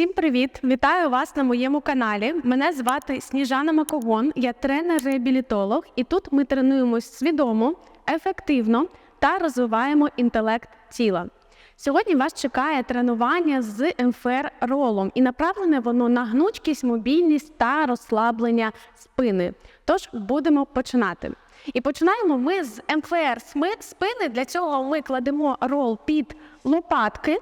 Всім привіт! Вітаю вас на моєму каналі. Мене звати Сніжана Макогон, я тренер-реабілітолог, і тут ми тренуємось свідомо, ефективно та розвиваємо інтелект тіла. Сьогодні вас чекає тренування з МФР ролом, і направлене воно на гнучкість, мобільність та розслаблення спини. Тож будемо починати. І починаємо ми з МФР спини. Для цього ми кладемо рол під лопатки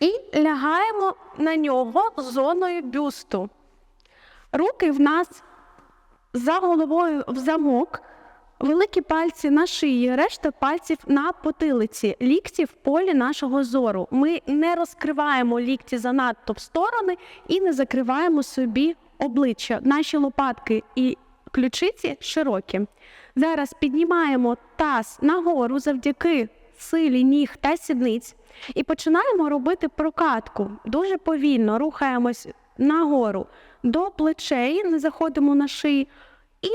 і лягаємо на нього зоною бюсту. Руки в нас за головою в замок, великі пальці на шиї, решта пальців на потилиці, лікті в полі нашого зору. Ми не розкриваємо лікті занадто в сторони і не закриваємо собі обличчя. Наші лопатки і ключиці широкі. Зараз піднімаємо таз нагору завдяки силі ніг та сідниць. І починаємо робити прокатку. Дуже повільно рухаємось нагору до плечей, не заходимо на шиї, і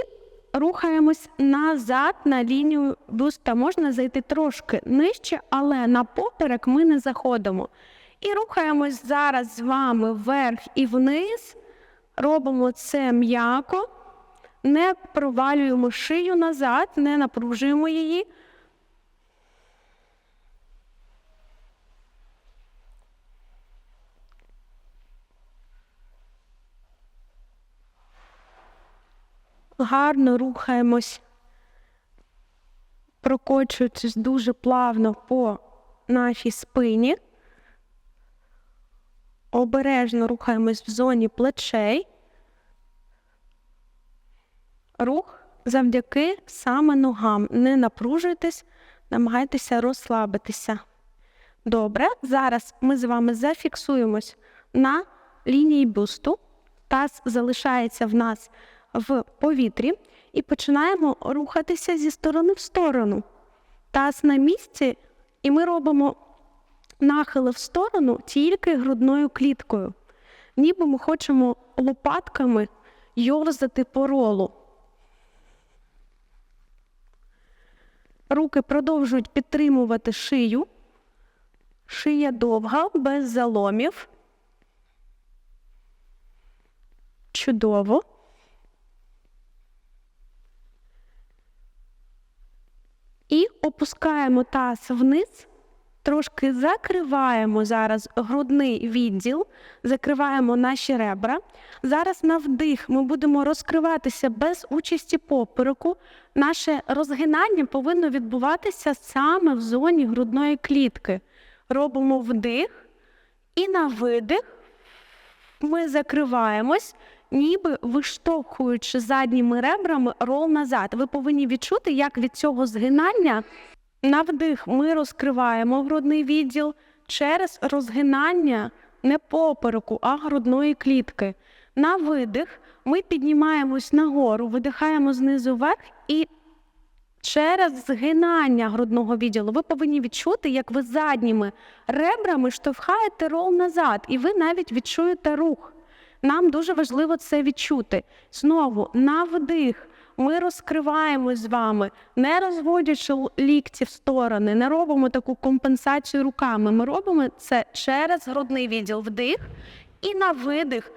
рухаємось назад на лінію бюста. Можна зайти трошки нижче, але на поперек ми не заходимо. І рухаємось зараз з вами вверх і вниз. Робимо це м'яко, не провалюємо шию назад, не напружуємо її. Гарно рухаємось, прокочуючись дуже плавно по нашій спині. Обережно рухаємось в зоні плечей. Рух завдяки саме ногам. Не напружуйтесь, намагайтеся розслабитися. Добре, зараз ми з вами зафіксуємось на лінії бюсту. Таз залишається в нас в повітрі і починаємо рухатися зі сторони в сторону. Таз на місці, і ми робимо нахили в сторону тільки грудною кліткою. Ніби ми хочемо лопатками йорзати по ролу. Руки продовжують підтримувати шию. Шия довга, без заломів. Чудово. І опускаємо таз вниз, трошки закриваємо зараз грудний відділ, закриваємо наші ребра. Зараз на вдих ми будемо розкриватися без участі попереку. Наше розгинання повинно відбуватися саме в зоні грудної клітки. Робимо вдих і на видих ми закриваємось, ніби виштовхуючи задніми ребрами рол назад. Ви повинні відчути, як від цього згинання на вдих ми розкриваємо грудний відділ через розгинання не попереку, а грудної клітки. На видих ми піднімаємось нагору, видихаємо знизу вверх і через згинання грудного відділу ви повинні відчути, як ви задніми ребрами штовхаєте рол назад, і ви навіть відчуєте рух. Нам дуже важливо це відчути. Знову на вдих. Ми розкриваємось з вами, не розводячи лікті в сторони, не робимо таку компенсацію руками. Ми робимо це через грудний відділ вдих і на видих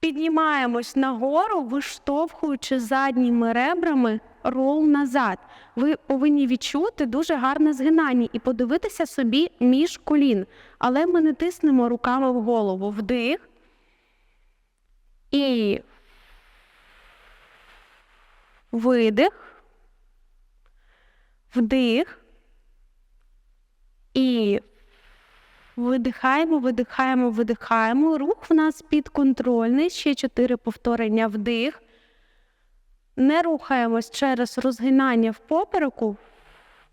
піднімаємось нагору, виштовхуючи задніми ребрами рол назад. Ви повинні відчути дуже гарне згинання і подивитися собі між колін. Але ми не тиснемо руками в голову. Вдих. І видих, вдих. І видихаємо, видихаємо, видихаємо. Рух в нас підконтрольний. Ще чотири повторення вдих. Не рухаємось через розгинання в попереку.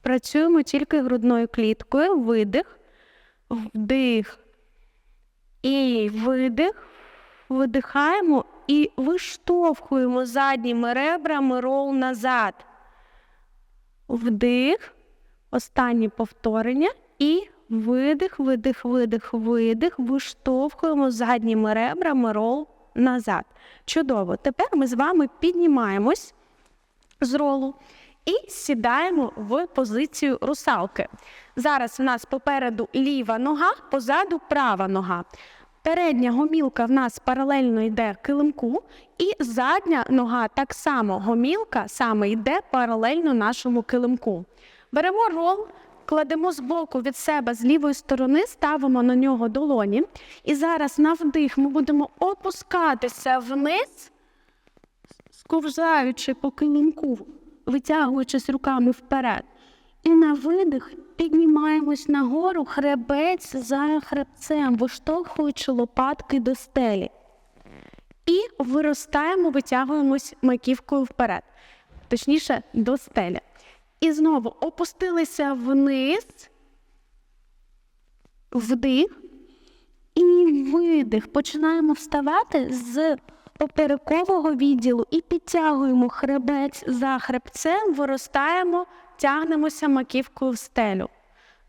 Працюємо тільки грудною кліткою. Видих, вдих. І видих. Видихаємо і виштовхуємо задніми ребрами рол назад. Вдих. Останнє повторення. І видих, видих, видих, видих. Виштовхуємо задніми ребрами рол назад. Чудово. Тепер ми з вами піднімаємось з ролу і сідаємо в позицію русалки. Зараз у нас попереду ліва нога, позаду права нога. Передня гомілка в нас паралельно йде килимку, і задня нога так само гомілка саме йде паралельно нашому килимку. Беремо рол, кладемо збоку від себе з лівої сторони, ставимо на нього долоні. І зараз на вдих ми будемо опускатися вниз, сковзаючи по килимку, витягуючись руками вперед. І на видих піднімаємось нагору хребець за хребцем, виштовхуючи лопатки до стелі. І виростаємо, витягуємось маківкою вперед, точніше, до стелі. І знову опустилися вниз, вдих і видих. Починаємо вставати з поперекового відділу і підтягуємо хребець за хребцем, виростаємо, тягнемося маківкою в стелю.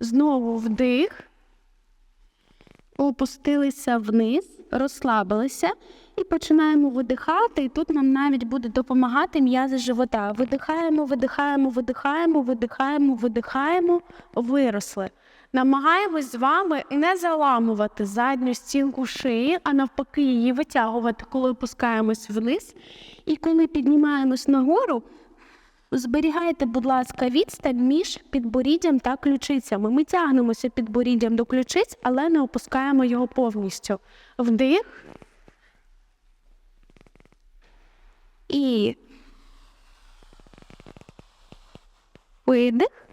Знову вдих, опустилися вниз, розслабилися і починаємо видихати. І тут нам навіть буде допомагати м'язи живота. Видихаємо, видихаємо, видихаємо, видихаємо, видихаємо, виросли. Намагаємось з вами не заламувати задню стінку шиї, а навпаки, її витягувати, коли опускаємось вниз. І коли піднімаємось нагору, зберігайте, будь ласка, відстань між підборіддям та ключицями. Ми тягнемося підборіддям до ключиць, але не опускаємо його повністю. Вдих. І видих.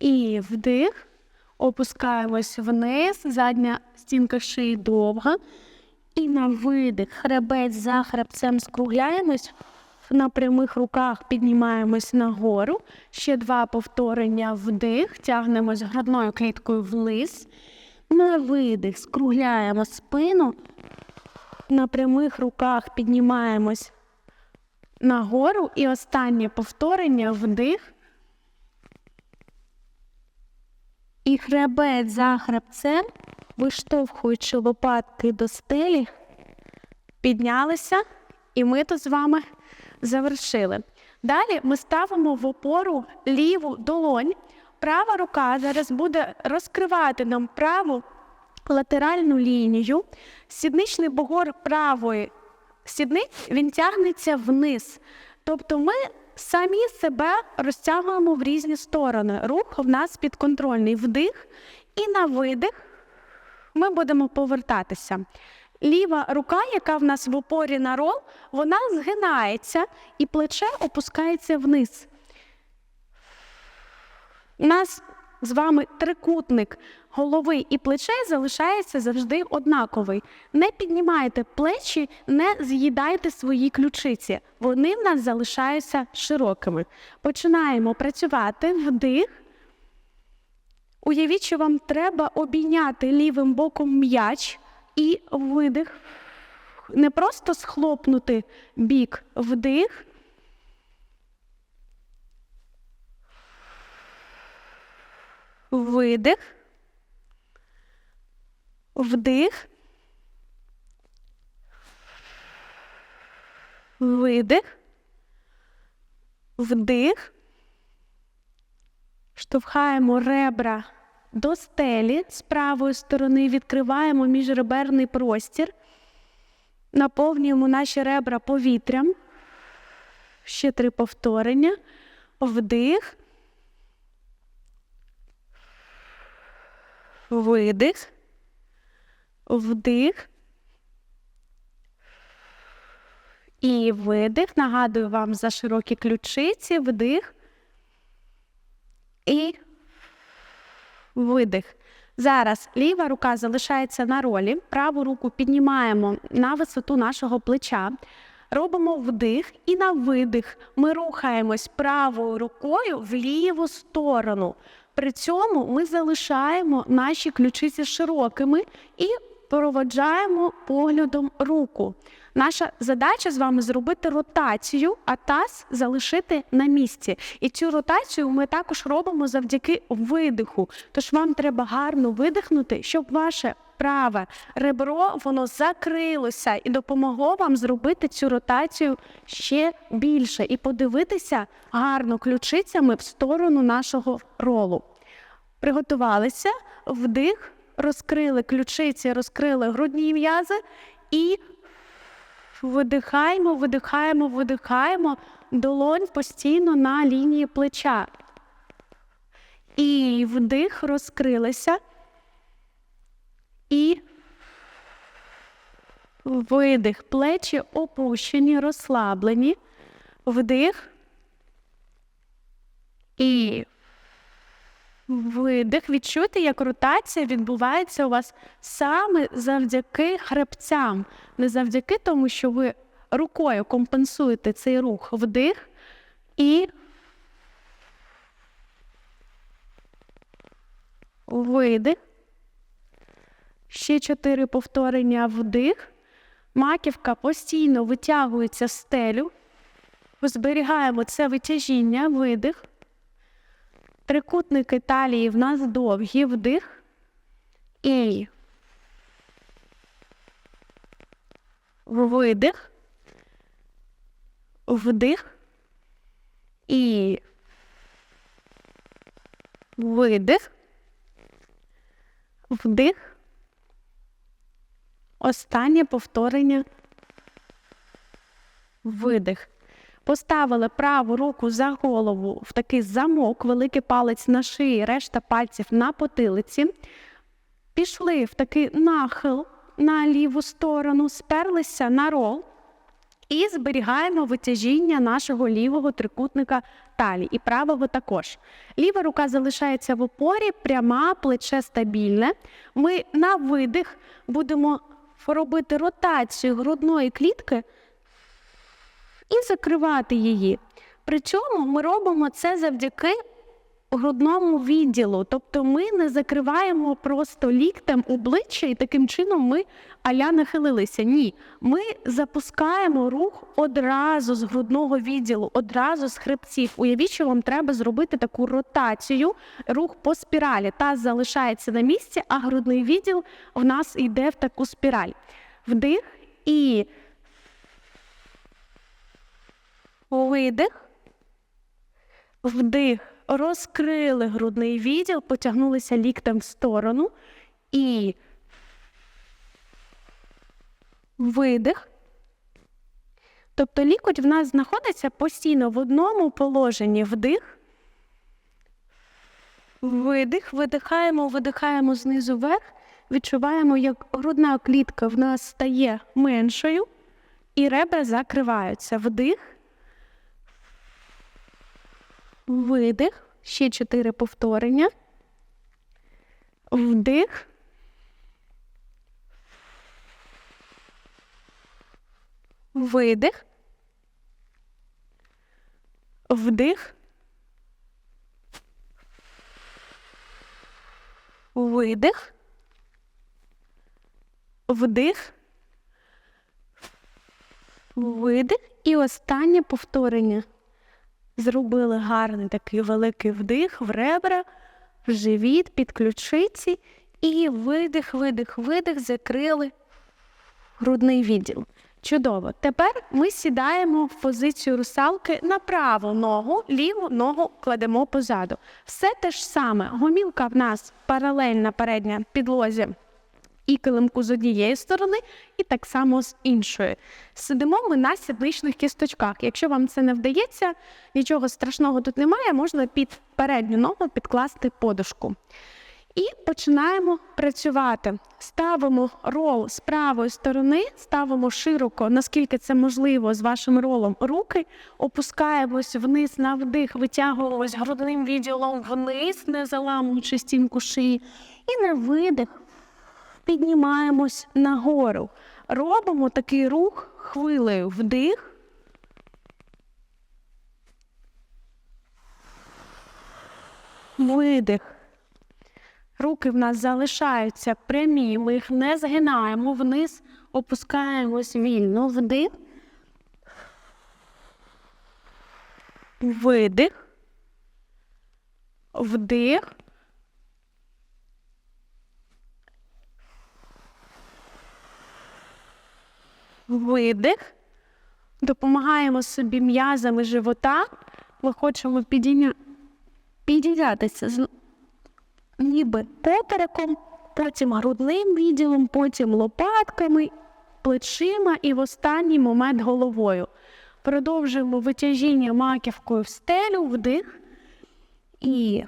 І вдих. Опускаємось вниз, задня стінка шиї довга. І на видих, хребець за хребцем скругляємось. На прямих руках піднімаємось нагору. Ще два повторення вдих, тягнемось грудною кліткою вниз. На видих, скругляємо спину. На прямих руках піднімаємось нагору. І останнє повторення вдих. І хребець за хребцем, виштовхуючи лопатки до стелі, піднялися, і ми тут з вами завершили. Далі ми ставимо в опору ліву долонь. Права рука зараз буде розкривати нам праву латеральну лінію. Сідничний бугор правої сідниць він тягнеться вниз. Тобто ми самі себе розтягуємо в різні сторони. Рух в нас підконтрольний вдих, і на видих ми будемо повертатися. Ліва рука, яка в нас в опорі на рол, вона згинається і плече опускається вниз. У нас з вами трикутник голови і плечей залишається завжди однаковий. Не піднімайте плечі, не з'їдайте свої ключиці. Вони в нас залишаються широкими. Починаємо працювати вдих. Уявіть, що вам треба обійняти лівим боком м'яч і видих. Не просто схлопнути бік вдих. Видих. Вдих. Видих. Вдих. Штовхаємо ребра до стелі з правої сторони, відкриваємо міжреберний простір, наповнюємо наші ребра повітрям. Ще три повторення. Вдих. Видих. Вдих. І видих. Нагадую вам за широкі ключиці, вдих. І видих. Зараз ліва рука залишається на ролі, праву руку піднімаємо на висоту нашого плеча. Робимо вдих і на видих ми рухаємось правою рукою в ліву сторону. При цьому ми залишаємо наші ключиці широкими і проводжаємо поглядом руку. Наша задача з вами зробити ротацію, а таз залишити на місці. І цю ротацію ми також робимо завдяки видиху. Тож вам треба гарно видихнути, щоб ваше праве ребро, воно закрилося і допомогло вам зробити цю ротацію ще більше і подивитися гарно ключицями в сторону нашого ролу. Приготувалися, вдих, розкрили ключиці, розкрили грудні м'язи і видихаємо, видихаємо, видихаємо. Долонь постійно на лінії плеча. І вдих, розкрилися. І видих. Плечі опущені, розслаблені. Вдих. І видих. Відчуйте, як ротація відбувається у вас саме завдяки хребцям. Не завдяки тому, що ви рукою компенсуєте цей рух. Вдих і видих. Ще чотири повторення вдих. Маківка постійно витягується в стелю. Зберігаємо це витяжіння, видих. Трикутники талії в нас довгі, вдих. І видих. Вдих. І видих. Вдих. Останнє повторення. Видих. Поставили праву руку за голову в такий замок, великий палець на шиї, решта пальців на потилиці. Пішли в такий нахил на ліву сторону, сперлися на рол і зберігаємо витяжіння нашого лівого трикутника талії і правого також. Ліва рука залишається в опорі, пряма, плече стабільне. Ми на видих будемо робити ротацію грудної клітки і закривати її. При цьому ми робимо це завдяки грудному відділу. Тобто ми не закриваємо просто ліктем обличчя і таким чином ми аля нахилилися. Ні, ми запускаємо рух одразу з грудного відділу, одразу з хребців. Уявіть, що вам треба зробити таку ротацію, рух по спіралі. Таз залишається на місці, а грудний відділ в нас йде в таку спіраль. Вдих і видих. Вдих, розкрили грудний відділ, потягнулися ліктем в сторону і видих. Тобто лікоть в нас знаходиться постійно в одному положенні вдих, видих, видихаємо, видихаємо знизу вверх, відчуваємо, як грудна клітка в нас стає меншою, і ребра закриваються. Вдих. Видих. Ще чотири повторення. Вдих. Видих. Вдих. Видих. Вдих. Видих. І останнє повторення. Зробили гарний такий великий вдих в ребра, в живіт, під ключиці. І видих, видих, видих, закрили грудний відділ. Чудово. Тепер ми сідаємо в позицію русалки на праву ногу, ліву ногу кладемо позаду. Все те ж саме. Гомілка в нас паралельна передня підлозі і килимку з однієї сторони, і так само з іншої. Сидимо ми на сідничних кісточках. Якщо вам це не вдається, нічого страшного тут немає, можна під передню ногу підкласти подушку. І починаємо працювати. Ставимо рол з правої сторони, ставимо широко, наскільки це можливо, з вашим ролом руки, опускаємось вниз на вдих, витягуємось грудним відділом вниз, не заламуючи стінку шиї. І на видих піднімаємось нагору. Робимо такий рух хвилею вдих. Видих. Руки в нас залишаються прямі, ми їх не згинаємо вниз, опускаємось вільно, вдих. Видих. Вдих. Видих. Допомагаємо собі м'язами живота. Ми хочемо підійня... підійнятися з... ніби попереком, потім грудним відділом, потім лопатками, плечима і в останній момент головою. Продовжуємо витяжіння маківкою в стелю, вдих і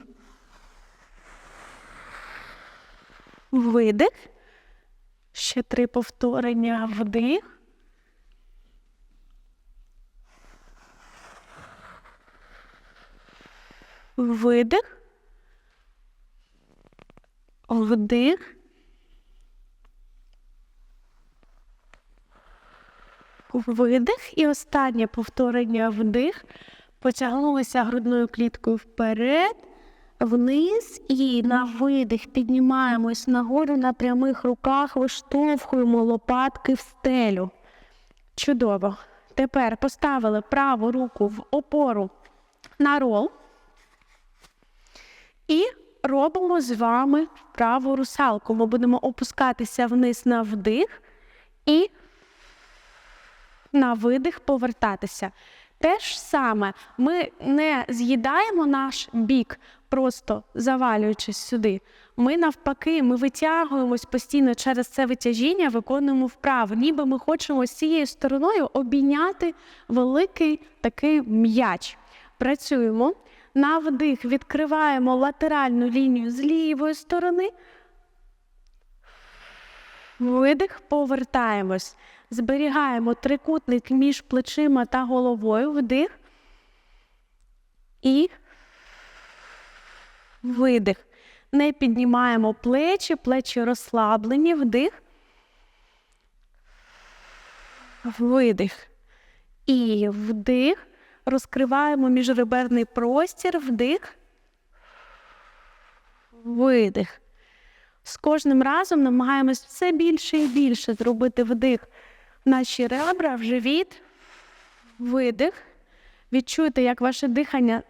видих. Ще три повторення вдих. Видих. Вдих. Видих. І останнє повторення вдих. Потягнулися грудною кліткою вперед, вниз і на видих піднімаємось нагору на прямих руках, виштовхуємо лопатки в стелю. Чудово. Тепер поставили праву руку в опору на рол. І робимо з вами праву русалку. Ми будемо опускатися вниз на вдих і на видих повертатися. Те ж саме, ми не з'їдаємо наш бік, просто завалюючись сюди. Ми навпаки, ми витягуємось постійно через це витяжіння, виконуємо вправу. Ніби ми хочемо з цією стороною обійняти великий такий м'яч. Працюємо. На вдих відкриваємо латеральну лінію з лівої сторони. Видих, повертаємось. Зберігаємо трикутник між плечима та головою. Вдих. І видих. Не піднімаємо плечі, плечі розслаблені. Вдих. Видих. І вдих. Розкриваємо міжреберний простір, вдих, видих. З кожним разом намагаємось все більше і більше зробити вдих наші ребра, в живіт, видих. Відчуйте, як ваше дихання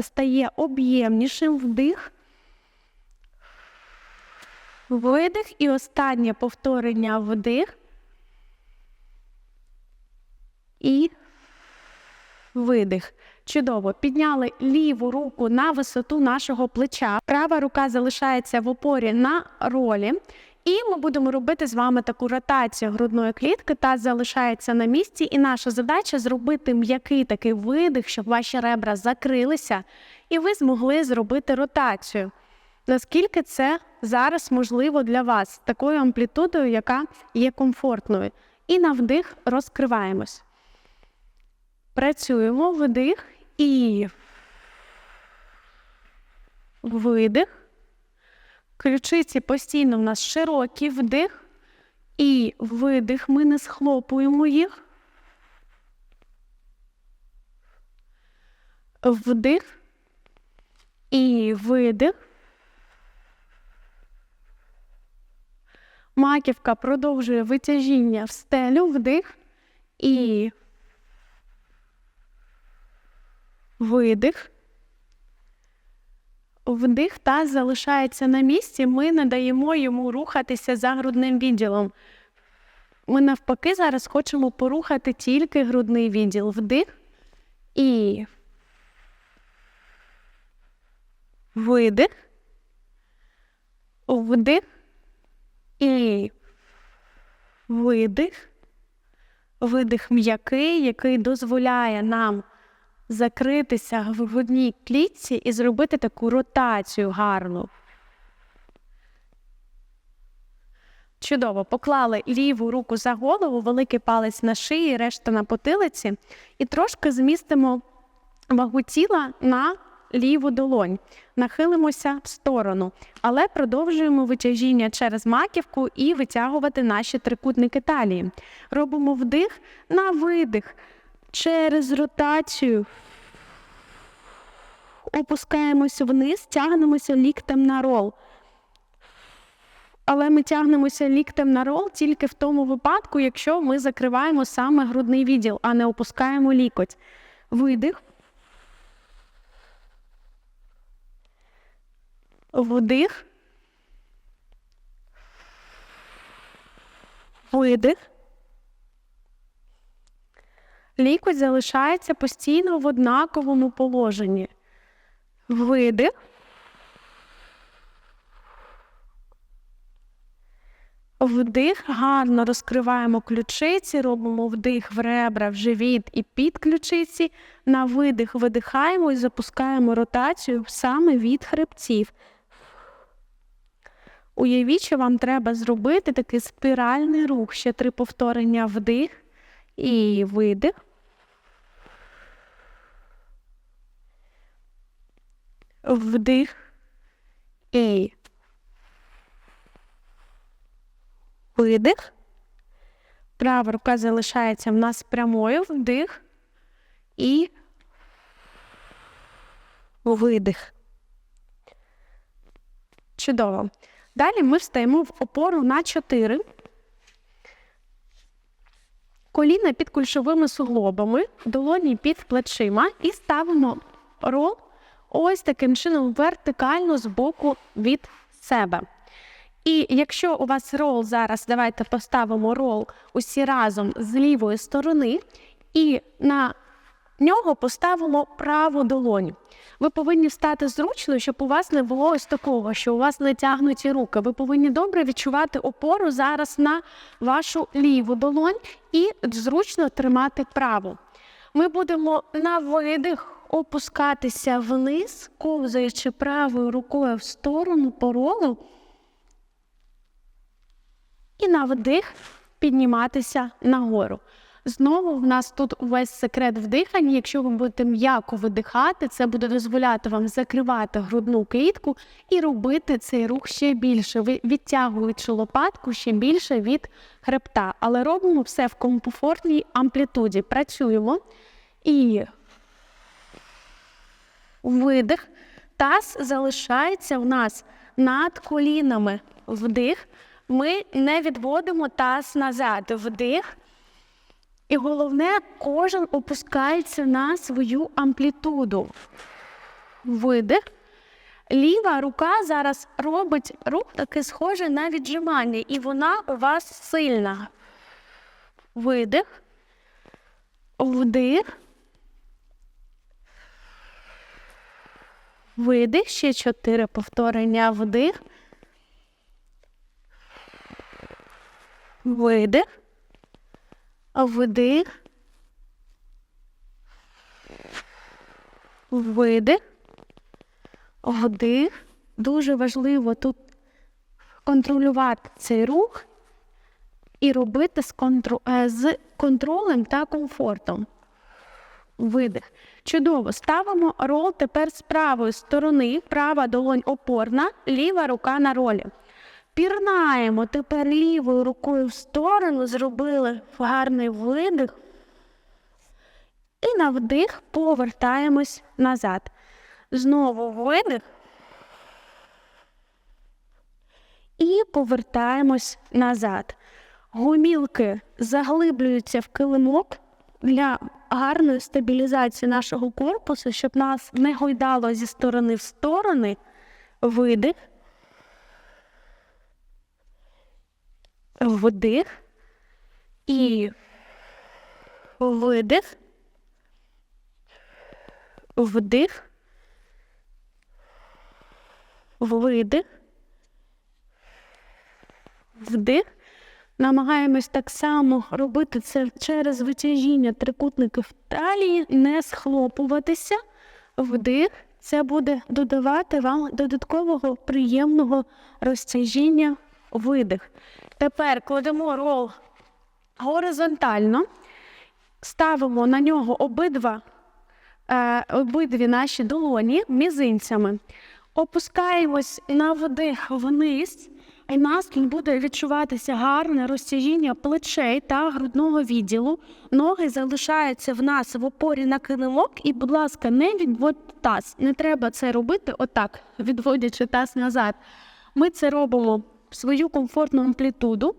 стає об'ємнішим вдих. Видих і останнє повторення вдих. І видих. Чудово. Підняли ліву руку на висоту нашого плеча. Права рука залишається в опорі на ролі. І ми будемо робити з вами таку ротацію грудної клітки, та залишається на місці. І наша задача зробити м'який такий видих, щоб ваші ребра закрилися, і ви змогли зробити ротацію. Наскільки це зараз можливо для вас, такою амплітудою, яка є комфортною. І на вдих розкриваємось. Працюємо вдих і видих. Ключиці постійно в нас широкі вдих і видих. Ми не схлопуємо їх. Вдих і видих. Маківка продовжує витяжіння в стелю, вдих і видих. Вдих та залишається на місці, ми не даємо йому рухатися за грудним відділом. Ми навпаки зараз хочемо порухати тільки грудний відділ. Вдих і видих, вдих і видих. Видих м'який, який дозволяє нам закритися в грудній клітці і зробити таку ротацію гарну. Чудово, поклали ліву руку за голову, великий палець на шиї, решта на потилиці, і трошки змістимо вагу тіла на ліву долонь. Нахилимося в сторону, але продовжуємо витяжіння через маківку і витягувати наші трикутники талії. Робимо вдих на видих через ротацію. Опускаємося вниз, тягнемося ліктем на рол. Але ми тягнемося ліктем на рол тільки в тому випадку, якщо ми закриваємо саме грудний відділ, а не опускаємо лікоть. Видих. Вдих. Видих. Лікоть залишається постійно в однаковому положенні. Видих. Вдих, гарно розкриваємо ключиці, робимо вдих в ребра, в живіт і під ключиці. На видих видихаємо і запускаємо ротацію саме від хребців. Уявіть, що вам треба зробити такий спіральний рух. Ще три повторення вдих і видих. Вдих і видих. Права рука залишається в нас прямою, вдих і видих. Чудово. Далі ми встаємо в опору на 4. Коліна під кульшовими суглобами, долоні під плечима і ставимо рол ось таким чином вертикально з боку від себе. І якщо у вас рол зараз, давайте поставимо рол усі разом з лівої сторони, і на нього поставимо праву долоню. Ви повинні встати зручно, щоб у вас не було ось такого, що у вас не тягнуті руки. Ви повинні добре відчувати опору зараз на вашу ліву долонь і зручно тримати праву. Ми будемо на видих опускатися вниз, ковзаючи правою рукою в сторону по ролу. І на вдих підніматися нагору. Знову в нас тут увесь секрет в диханні. Якщо ви будете м'яко видихати, це буде дозволяти вам закривати грудну клітку і робити цей рух ще більше, відтягуючи лопатку ще більше від хребта. Але робимо все в комфортній амплітуді. Працюємо і видих. Таз залишається в нас над колінами. Вдих. Ми не відводимо таз назад. Вдих. І головне, кожен опускається на свою амплітуду. Видих. Ліва рука зараз робить рух такий схожий на віджимання, і вона у вас сильна. Видих. Вдих. Видих. Ще чотири повторення. Вдих. Видих. Вдих. Видих. Вдих. Дуже важливо тут контролювати цей рух і робити з, е, контролем та комфортом. Видих. Чудово. Ставимо рол тепер з правої сторони. Права долонь опорна, ліва рука на ролі. Пірнаємо тепер лівою рукою в сторону, зробили гарний видих. І на вдих повертаємось назад. Знову видих. І повертаємось назад. Гомілки заглиблюються в килимок для гарної стабілізації нашого корпусу, щоб нас не гойдало зі сторони в сторони. Видих. Вдих і видих. Вдих. Видих. Вдих. Намагаємось так само робити це через витяжіння трикутників талії, не схлопуватися. Вдих. Це буде додавати вам додаткового приємного розтяжіння видих. Тепер кладемо рол горизонтально, ставимо на нього обидва, е, обидві наші долоні мізинцями, опускаємось на вдих вниз, і у нас тут буде відчуватися гарне розтяжіння плечей та грудного відділу. Ноги залишаються в нас в опорі на килимок, і, будь ласка, не відводьте таз. Не треба це робити отак, відводячи таз назад. Ми це робимо в свою комфортну амплітуду.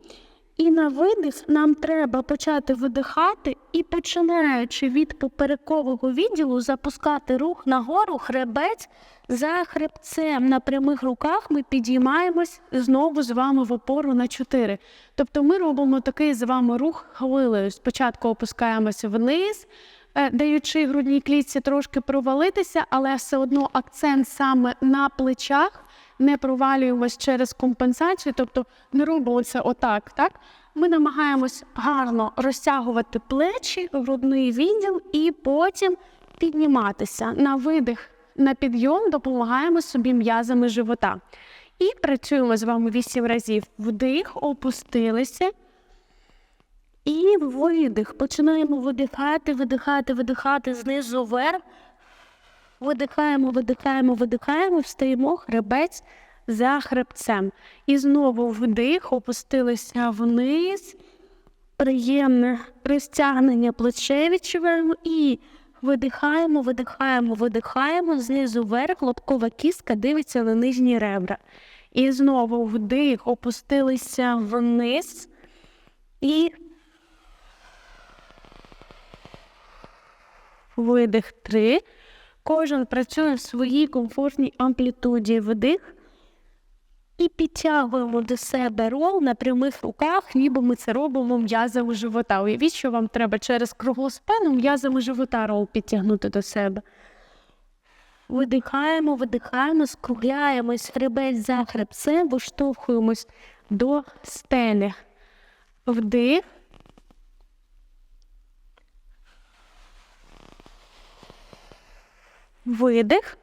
І на видих нам треба почати видихати і починаючи від поперекового відділу запускати рух нагору, хребець за хребцем. На прямих руках ми підіймаємось знову з вами в опору на 4. Тобто ми робимо такий з вами рух хвилею. Спочатку опускаємося вниз, е, даючи грудній клітці трошки провалитися, але все одно акцент саме на плечах. Не провалюємось через компенсацію, тобто не робимо це отак. Так ми намагаємось гарно розтягувати плечі, грудний відділ і потім підніматися на видих, на підйом допомагаємо собі м'язами живота. І працюємо з вами 8 разів. Вдих, опустилися. І видих. Починаємо видихати, видихати, видихати знизу вверх. Видихаємо, видихаємо, видихаємо, встаємо хребець за хребцем. І знову вдих, опустилися вниз. Приємне розтягнення плечей відчуваємо і видихаємо, видихаємо, видихаємо. Знизу вверх лобкова кістка дивиться на нижні ребра. І знову вдих, опустилися вниз. І видих три. Кожен працює в своїй комфортній амплітуді вдих. І підтягуємо до себе рол на прямих руках, ніби ми це робимо м'язами живота. Уявіть, що вам треба через круглу спину м'язами живота рол підтягнути до себе. Видихаємо, видихаємо, скругляємось хребець за хребцем, виштовхуємось до стелі. Вдих. Видих.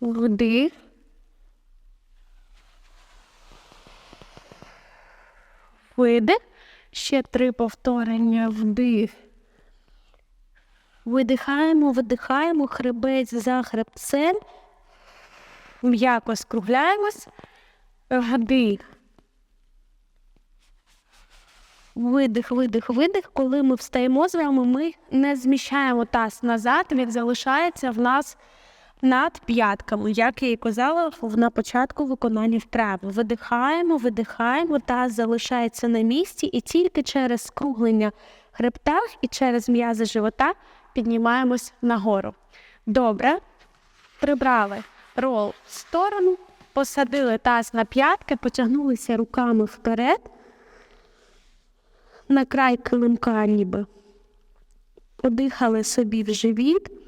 Вдих. Видих. Ще три повторення. Вдих. Видихаємо, видихаємо, хребець за хребцем. М'яко скругляємось. Вдих. Видих, видих, видих. Коли ми встаємо з вами, ми не зміщаємо таз назад, він залишається в нас над п'ятками, як я і казала на початку виконання вправи. Видихаємо, видихаємо, таз залишається на місці, і тільки через скруглення хребта і через м'язи живота піднімаємось нагору. Добре, прибрали рол в сторону, посадили таз на п'ятки, потягнулися руками вперед на край килимка ніби. Подихали собі в живіт.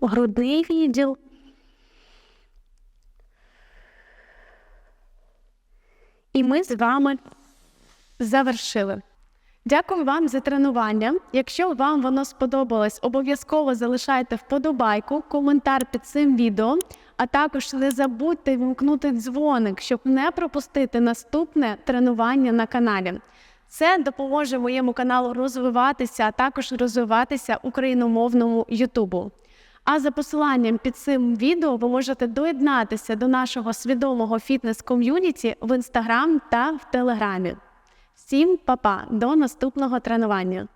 Грудний відділ. І ми з вами завершили. Дякую вам за тренування. Якщо вам воно сподобалось, обов'язково залишайте вподобайку, коментар під цим відео, а також не забудьте вімкнути дзвоник, щоб не пропустити наступне тренування на каналі. Це допоможе моєму каналу розвиватися, а також розвиватися україномовному Ютубу. А за посиланням під цим відео ви можете доєднатися до нашого свідомого фітнес-ком'юніті в інстаграм та в телеграмі. Всім па-па, до наступного тренування!